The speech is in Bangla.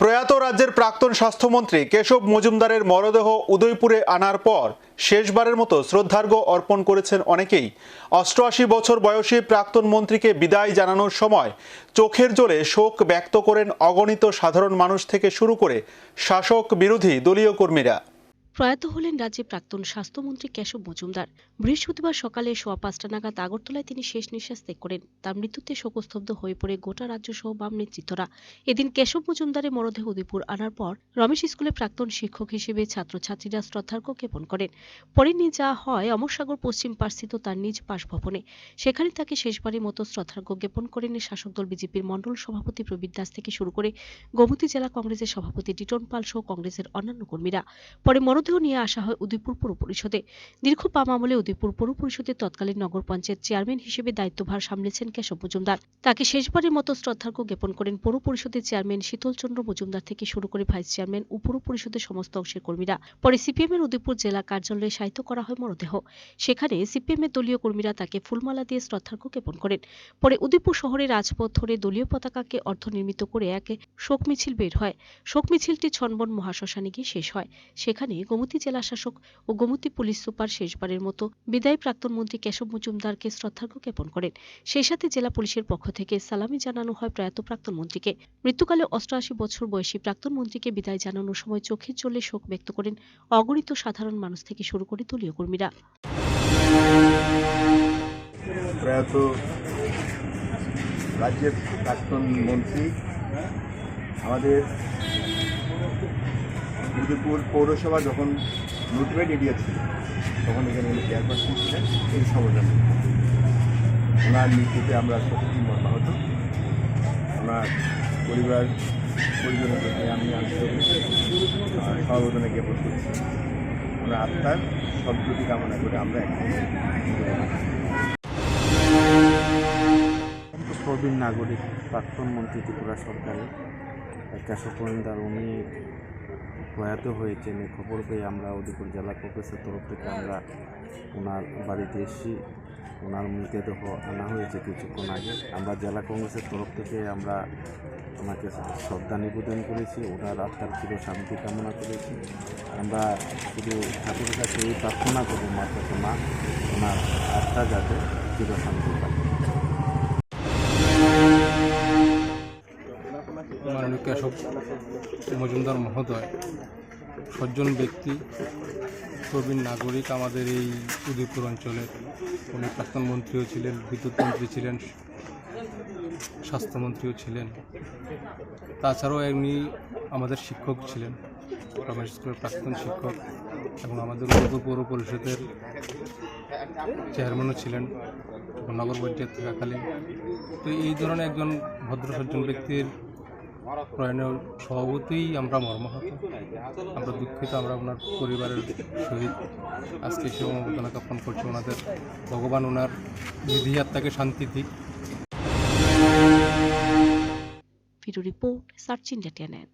প্রয়াত রাজ্যের প্রাক্তন স্বাস্থ্যমন্ত্রী কেশব মজুমদারের মরদেহ উদয়পুরে আনার পর শেষবারের মতো শ্রদ্ধার্ঘ্য অর্পণ করেছেন অনেকেই। অষ্টআশি বছর বয়সী প্রাক্তন মন্ত্রীকে বিদায় জানানোর সময় চোখের জোরে শোক ব্যক্ত করেন অগণিত সাধারণ মানুষ থেকে শুরু করে শাসক বিরোধী দলীয় কর্মীরা। প্রয়াত হলেন রাজ্যের প্রাক্তন স্বাস্থ্যমন্ত্রী কেশব মজুমদার। বৃহস্পতিবার সকালে সোয়া পাঁচটা নাগাদ আগরতলায় তিনি শেষ নিঃশ্বাস ত্যাগ করেন। তার মৃত্যুতে শোকস্তব্ধ হয়ে পড়ে গোটা রাজ্য সহ বাম নেতৃত্বরা। এদিন কেশব মজুমদারের মরদেহ উদয়পুর আনার পর রমেশ স্কুলের প্রাক্তন শিক্ষক হিসেবে ছাত্রছাত্রীরা শ্রদ্ধার্ঘ্য জ্ঞাপন করেন। পরে নিয়ে যাওয়া হয় অমরসাগর পশ্চিম পার্শ্বিত তার নিজ বাসভবনে। সেখানে তাকে শেষবারের মতো শ্রদ্ধার্ঘ্য জ্ঞাপন করেন শাসক দল বিজেপির মণ্ডল সভাপতি প্রবীর দাস থেকে শুরু করে গোমতী জেলা কংগ্রেসের সভাপতি টিটন পাল সহ কংগ্রেসের অন্যান্য কর্মীরা। পরে মরদেহ নিয়ে আসা হয় উদয়পুর পৌর পরিষদে। দীর্ঘ বাম আমলে উদয়পুর পৌর পরিষদের তৎকালীন নগর পঞ্চায়েত চেয়ারম্যান হিসেবে দায়িত্বভার সামলেছেন কেশব মজুমদার। তাকে শেষবারের মতো শ্রদ্ধার্ঘ্য জ্ঞাপন করেন পৌর পরিষদের চেয়ারম্যান শীতলচন্দ্র মজুমদার থেকে শুরু করে ভাইস চেয়ারম্যান ও পৌর পরিষদের সমস্ত অংশের কর্মীরা। পরে সিপিএম এর উদয়পুর জেলা কার্যালয়ে সাহিত্য করা হয় মরদেহ। সেখানে সিপিএম এর দলীয় কর্মীরা তাকে ফুলমালা দিয়ে শ্রদ্ধার্ঘ্য জ্ঞাপন করেন। পরে উদয়পুর শহরের রাজপথ ধরে দলীয় পতাকাকে অর্ধনির্মিত করে এক শোক মিছিল বের হয়। শোক মিছিলটি ছনবন মহাশ্মশানে গিয়ে শেষ হয়। সেখানে গোমতী জেলা শাসক ও গোমতী পুলিশ সুপার শেষবারের মতো বিদায়ী প্রাক্তন মন্ত্রী কেশব মজুমদারকে শ্রদ্ধার্ঘ্য জ্ঞাপন করেন। সেই সাথে জেলা পুলিশের পক্ষ থেকে সালামি জানানো হয় প্রয়াত প্রাক্তন মন্ত্রীকে। মৃত্যুকালে অষ্টআশি বছর বয়সী প্রাক্তন মন্ত্রীকে বিদায় জানানোর সময় চোখের জলে শোক ব্যক্ত করেন অগণিত সাধারণ মানুষ থেকে শুরু করে দলীয় কর্মীরা। প্রয়াত রাজ্যের প্রাক্তন মন্ত্রী, আমাদের উদয়পুর পৌরসভা যখন লুটমেট এরিয়া ছিল, তখন এখানে উনি চেয়ারপারসন ছিলেন, এই সমজন ওনার মৃত্যুতে আমরা সত্যি মর্মাহত ওনার পরিবার পরিজনের প্রতি আমি সমবেদনা জ্ঞাপন করছি ওনার আত্মার সদ্গতি কামনা করে আমরা এখন প্রবীণ নাগরিক, প্রাক্তন মন্ত্রী ত্রিপুরা সরকারের কেশব পরিন্দার উনি প্রয়াত হয়েছেন এই খবর পেয়ে আমরা উদয়পুর জেলা কংগ্রেসের তরফ থেকে আমরা ওনার বাড়িতে এসেছি। ওনার মৃতদেহ আনা হয়েছে কিছুক্ষণ আগে। আমরা জেলা কংগ্রেসের তরফ থেকে আমরা ওনাকে শ্রদ্ধা নিবেদন করেছি। ওনার আত্মার চির শান্তি কামনা করেছি। আমরা শুধু ঠাকুরের কাছে এই প্রার্থনা করব মাত্র মা, ওনার আত্মা যাতে চির শান্তি পায়। মাননীয় মজুমদার মহোদয়, সজ্জন ব্যক্তি, প্রবীণ নাগরিক আমাদের এই উদয়পুর অঞ্চলের উনি প্রাক্তন মন্ত্রীও ছিলেন বিদ্যুৎ মন্ত্রী ছিলেন, স্বাস্থ্যমন্ত্রীও ছিলেন। তাছাড়াও এমনি আমাদের শিক্ষক ছিলেন, রমেশ স্কুলের প্রাক্তন শিক্ষক এবং আমাদের উদয়পুর পৌর পরিষদের চেয়ারম্যানও ছিলেন, নগর পঞ্চায়েত থাকাকালীন। তো এই ধরনের একজন ভদ্র সজ্জন ব্যক্তির প্রয়াণের সভাপতিই আমরা মর্মাহত। আমরা দুঃখিত, আমরা ওনার পরিবারের সহিত আজকে সে অনুমোদনা জ্ঞাপন করছি। ওনাদের ভগবান ওনার বিধি আত্মাকে শান্তি দিক। রিপোর্ট সার্চিন ডেটিয়ানের